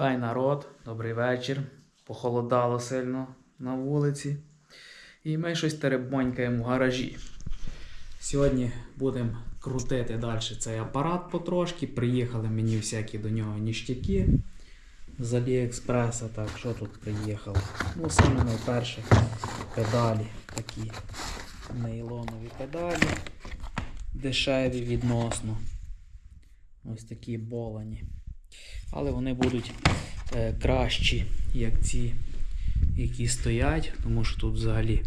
Хай народ, добрий вечір. Похолодало сильно на вулиці. І ми щось теребонькаємо в гаражі. Сьогодні будемо крутити далі цей апарат потрошки. Приїхали мені всякі до нього ніштяки з Аліекспреса. Так, що тут приїхало? Ну, саме найперше педалі такі нейлонові педалі. Дешеві відносно. Ось такі болані. Але вони будуть е, кращі, як ці, які стоять, тому що тут взагалі,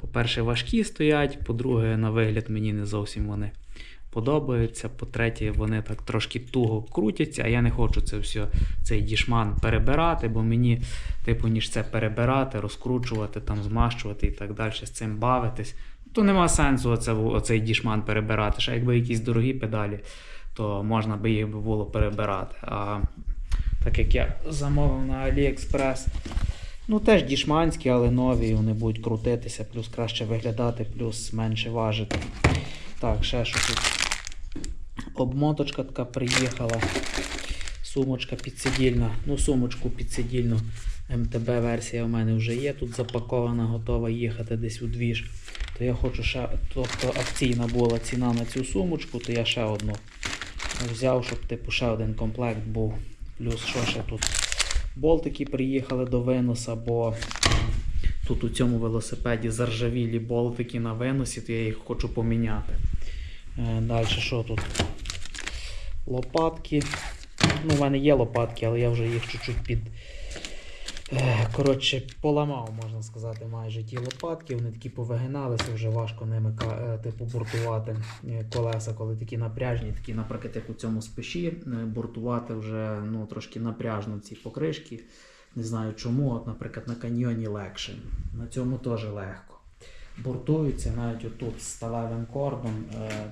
по-перше, важкі стоять, по-друге, на вигляд мені не зовсім вони подобаються. По-третє, вони так трошки туго крутяться, а я не хочу це все, цей дішман перебирати, бо мені, типу, ніж це перебирати, розкручувати, там, змащувати і так далі, з цим бавитись. То нема сенсу оце, оцей дішман перебирати. Ще якби якісь дорогі педалі, то можна би їх було перебирати. А так як я замовив на AliExpress, ну теж дішманські, але нові, вони будуть крутитися, плюс краще виглядати, плюс менше важити. Так, ще що тут. Обмоточка така приїхала. Сумочка підсидільна. Ну, сумочку підсидільну МТБ-версія у мене вже є. Тут запакована, готова їхати десь у двіж. То я хочу ще, тобто акційна була ціна на цю сумочку, то я ще одну взяв, щоб типу ще один комплект був. Плюс що ще тут? Болтики приїхали до виноса, бо тут у цьому велосипеді заржавілі болтики на виносі, то я їх хочу поміняти. Е, Далі що тут? Лопатки. Ну, в мене є лопатки, але я вже їх чуть-чуть під. е, Коротше, поламав, можна сказати, майже ті лопатки. Вони такі повигиналися, вже важко ними е, типу, буртувати е, колеса, коли такі напряжні, такі, наприклад, як у цьому спеші, е, буртувати вже ну, трошки напряжно ці покришки. Не знаю чому, от, наприклад, на каньйоні легше. На цьому теж легко. Буртуються навіть отут з сталевим кордом,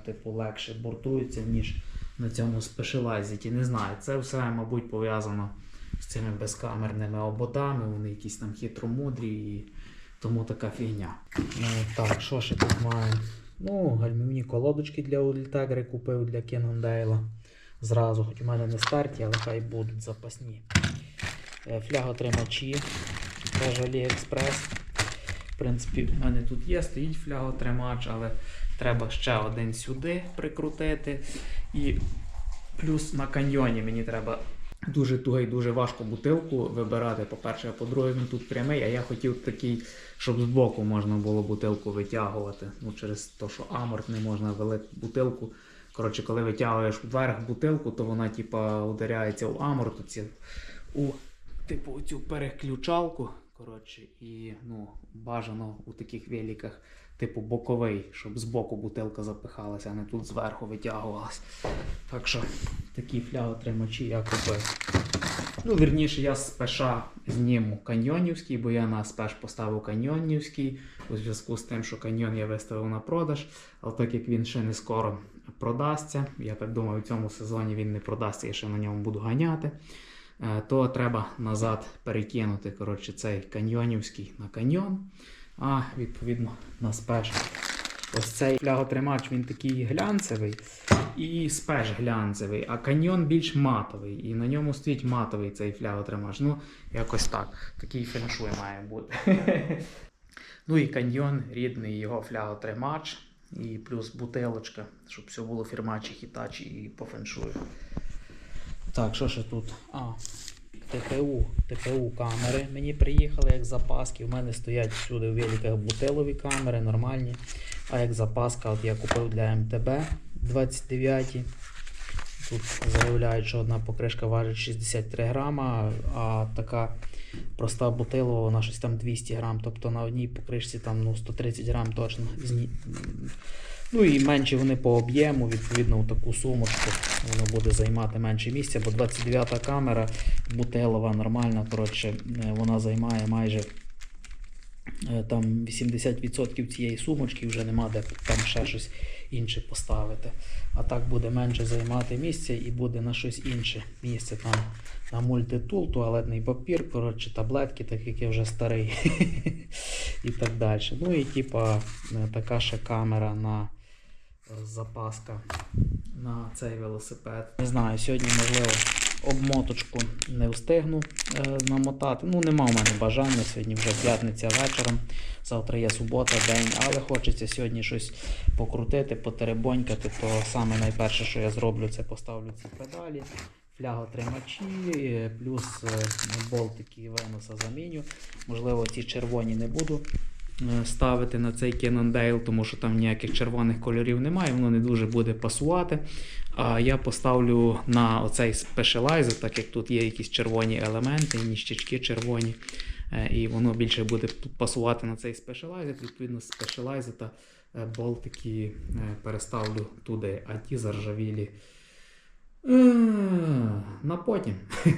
типу, легше буртуються, ніж на цьому спешилайзіті. Не знаю, це все, мабуть, пов'язано з цими безкамерними ободами, вони якісь там хитромудрі і тому така фігня. Ну, так, що ще тут маю? Ну, гальмівні колодочки для Ультегри купив для Кенондейла. Зразу, хоч у мене не старті, але хай будуть запасні. Е, Фляготримачі, теж AliExpress. В принципі, у мене тут є, стоїть фляготримач, але треба ще один сюди прикрутити. І плюс на каньйоні мені треба дуже туго і дуже важко бутилку вибирати. По-перше, а по-друге, він тут прямий, а я хотів такий, щоб збоку можна було бутилку витягувати. Ну, через те, що аморт не можна велити бутилку. Коротше, коли витягуєш вверх бутилку, то вона типа ударяється у аморт, оці, у типу цю переключалку. Коротше, і ну, бажано у таких великах, типу боковий, щоб збоку бутилка запихалася, а не тут зверху витягувалась. Так що такі фляготримачі я купив. Ну, вірніше, я з спеша зніму каньйонівський, бо я на спеш поставив каньйонівський у зв'язку з тим, що каньйон я виставив на продаж. Але так як він ще не скоро продасться, я так думаю, в цьому сезоні він не продасться, я ще на ньому буду ганяти. е, То треба назад перекинути коротше, цей каньйонівський на каньйон, а відповідно на спеш. Ось цей фляготримач він такий глянцевий і спеш глянцевий, а каньйон більш матовий. І на ньому стоїть матовий цей фляготримач. Ну, якось так. Такий феншуй має бути. ну і каньйон рідний його фляготримач. І плюс бутилочка, щоб все було фірмачі, хітачі і по феншую. Так, що ще тут? А, ТПУ, ТПУ камери мені приїхали як запаски. У мене стоять всюди великах бутилові камери, нормальні. А як запаска, от я купив для МТБ 29. Тут заявляють, що одна покришка важить 63 грама, а така проста бутилова, вона щось там 200 грам. Тобто на одній покришці там ну, 130 грам точно. Ну і менші вони по об'єму, відповідно, у таку сумочку воно буде займати менше місця, бо 29-та камера бутилова нормальна, коротше, е, вона займає майже е, там 80% цієї сумочки, вже нема де там ще щось інше поставити. А так буде менше займати місця і буде на щось інше місце. Там на мультитул, туалетний папір, коротше, таблетки, так як я вже старий. і так далі. Ну і типа е, така ще камера на запаска на цей велосипед. Не знаю, сьогодні можливо обмоточку не встигну е, намотати. Ну, нема в мене бажання. Сьогодні вже п'ятниця вечором. Завтра є субота, день, але хочеться сьогодні щось покрутити, потеребонькати. То саме найперше, що я зроблю, це поставлю ці педалі, фляготримачі, е, плюс е, болтики і венуса заміню. Можливо, ці червоні не буду ставити на цей Cannondale, тому що там ніяких червоних кольорів немає, воно не дуже буде пасувати. А я поставлю на оцей Specializer, так як тут є якісь червоні елементи, ніщички червоні. е, І воно більше буде пасувати на цей Specializer. Відповідно, Specializer та е, болтики е, переставлю туди, а ті заржавілі. е, На потім.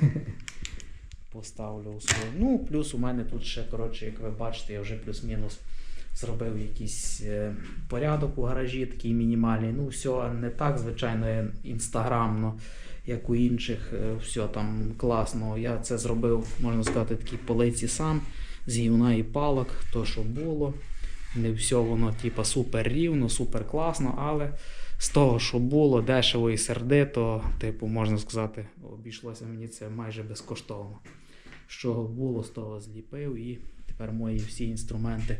Поставлю у свою. Ну, плюс у мене тут ще, коротше, як ви бачите, я вже плюс-мінус зробив якийсь е, порядок у гаражі, такий мінімальний. Ну, все не так, звичайно, інстаграмно, як у інших, е, все там класно. Я це зробив, можна сказати, такі полиці сам, з гівна і палок, то що було. Не все воно типа супер рівно, супер класно, але з того, що було, дешево і сердито, типу, можна сказати, обійшлося мені це майже безкоштовно. З чого було, з того зліпив, і тепер мої всі інструменти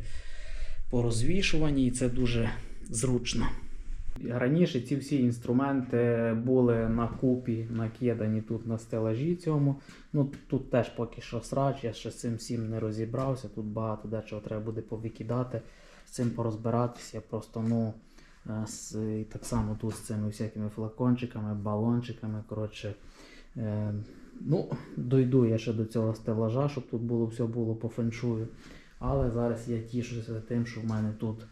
порозвішувані, і це дуже зручно. Раніше ці всі інструменти були на купі, накидані тут на стелажі цьому. Ну тут теж поки що срач, я ще з цим всім не розібрався. Тут багато дечого треба буде повикидати, з цим порозбиратися. Просто ну з, і так само тут з цими всякими флакончиками, балончиками. Коротше, е, ну, дойду я ще до цього стелажа, щоб тут було все було по феншую. Але зараз я тішуся тим, що в мене тут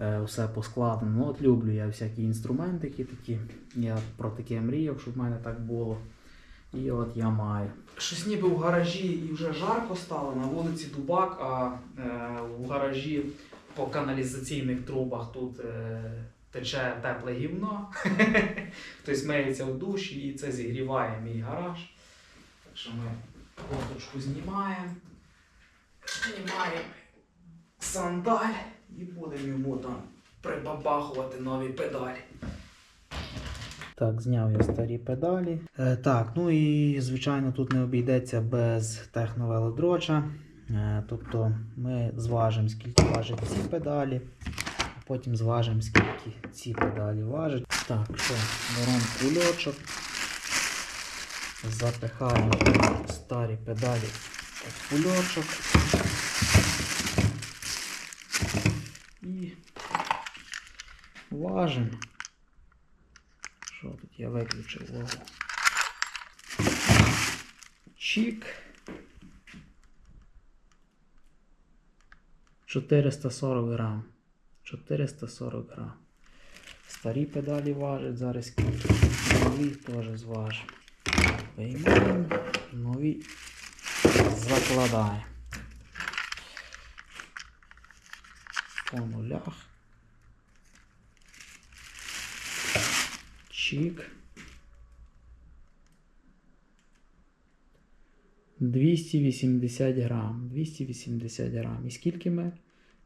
е, все поскладено. Ну, от люблю я всякі інструментики такі. Я про таке мріяв, щоб в мене так було. І от я маю. Щось ніби в гаражі і вже жарко стало, на вулиці Дубак, а е, в гаражі по каналізаційних трубах тут е, тече тепле гівно. Хтось миється в душі і це зігріває мій гараж. Так що ми курточку знімаємо. Знімаємо сандаль і будемо йому там прибабахувати нові педалі. Так, зняв я старі педалі. Е, так, ну і звичайно тут не обійдеться без техновелодроча. Е, тобто ми зважимо, скільки важать ці педалі, а потім зважимо, скільки ці педалі важать. Так, що, беремо кульочок, запихаємо старі педалі в кульочок. І важимо. Що тут я виключив вагу? Чік. 440 грам. 440 грам. Старі педалі важать, зараз. Нові теж зважимо. Виймаємо, нові закладаємо. По нулях. Чик. 280 грам. 280 грам. І скільки ми?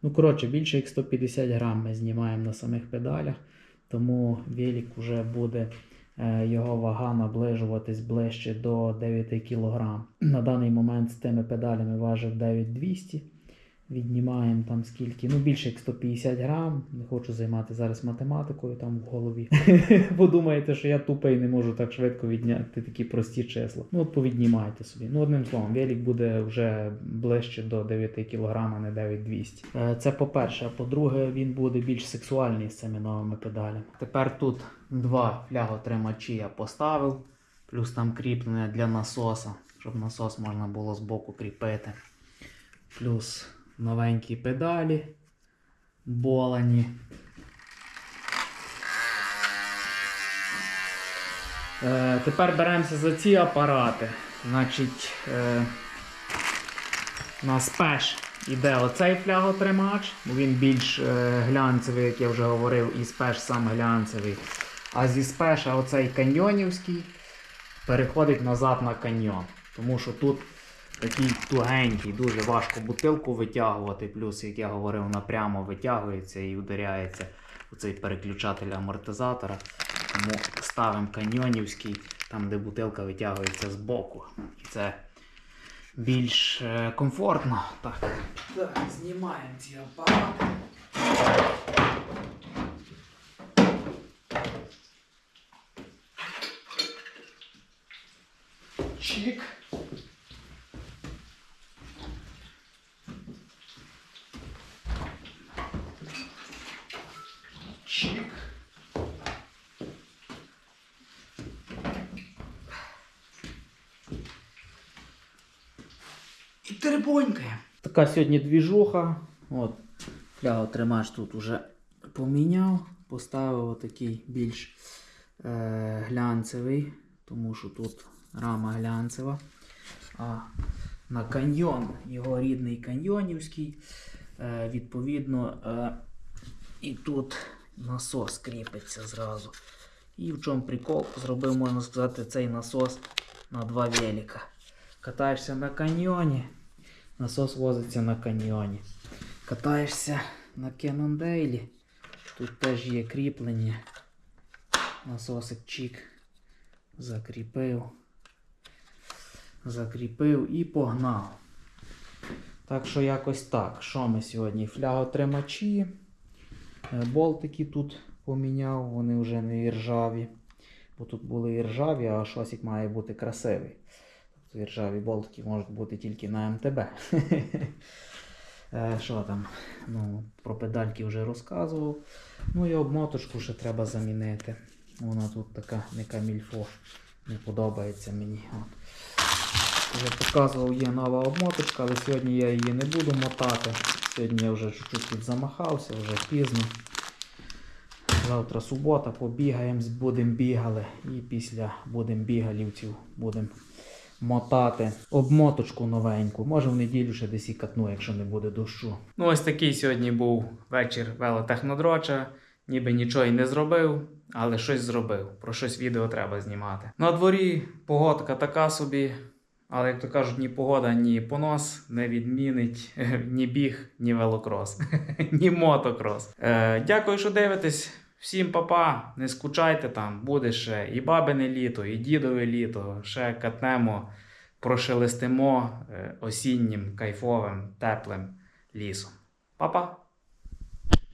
Ну, коротше, більше як 150 грам ми знімаємо на самих педалях, тому велик вже буде е, його вага наближуватись ближче до 9 кг. На даний момент з тими педалями важив 9200. Віднімаємо там скільки, ну більше як 150 грам. Не хочу займати зараз математикою там в голові. Бо думаєте, що я тупий не можу так швидко відняти такі прості числа. Ну от повіднімайте собі. Ну, одним словом, велик буде вже ближче до 9 кг, а не 9200. Е, Це по-перше, а по-друге, він буде більш сексуальний з цими новими педалями. Тепер тут два фляготримачі я поставив, плюс там кріплення для насоса, щоб насос можна було з боку кріпити. Плюс новенькі педалі болані. Е, тепер беремося за ці апарати. Значить, е, на спеш іде оцей фляготримач, бо він більш е, глянцевий, як я вже говорив, і спеш сам глянцевий. А зі спеша оцей каньйонівський переходить назад на каньйон. Тому що тут такий тугенький, дуже важко бутилку витягувати, плюс, як я говорив, напрямо витягується і ударяється у цей переключатель амортизатора. Тому ставимо каньйонівський там, де бутилка витягується з боку. І це більш е, комфортно. Так, так, знімаємо ці апарати. Чик. І. Така сьогодні двіжуха. От, фляго тримач тут уже поміняв. Поставив отакий більш е, глянцевий, тому що тут рама глянцева. А на каньйон, його рідний каньйонівський. Е, відповідно, е, і тут насос кріпиться зразу. І в чому прикол? Зробив, можна сказати, цей насос на два велика. Катаєшся на каньйоні, насос возиться на каньйоні. Катаєшся на Cannondale, тут теж є кріплення. Насосик чик. Закріпив. Закріпив і погнав. Так що якось так. Що ми сьогодні? Фляготримачі. Е, Болтики тут поміняв, вони вже не іржаві. Бо тут були іржаві, а шосик має бути красивий. Іржаві болтики можуть бути тільки на МТБ. Е, Що там? Ну, про педальки вже розказував. Ну і обмоточку ще треба замінити. Вона тут така не камільфо. Не подобається мені. От. Вже показував, є нова обмоточка, але сьогодні я її не буду мотати. Сьогодні я вже чуть-чуть підзамахався, вже пізно. Завтра субота, побігаємо, будемо бігали. І після будемо бігалівців, будемо мотати обмоточку новеньку. Може в неділю ще десь і катну, якщо не буде дощу. Ну ось такий сьогодні був вечір велотехнодроча. Ніби нічого й не зробив, але щось зробив. Про щось відео треба знімати. На дворі погодка така собі. Але, як то кажуть, ні погода, ні понос не відмінить ні біг, ні велокрос, ні мотокрос. Е, дякую, що дивитесь. Всім папа, не скучайте там, буде ще і бабине літо, і дідове літо. Ще катнемо, прошелестимо е, осіннім, кайфовим, теплим лісом. Па-па!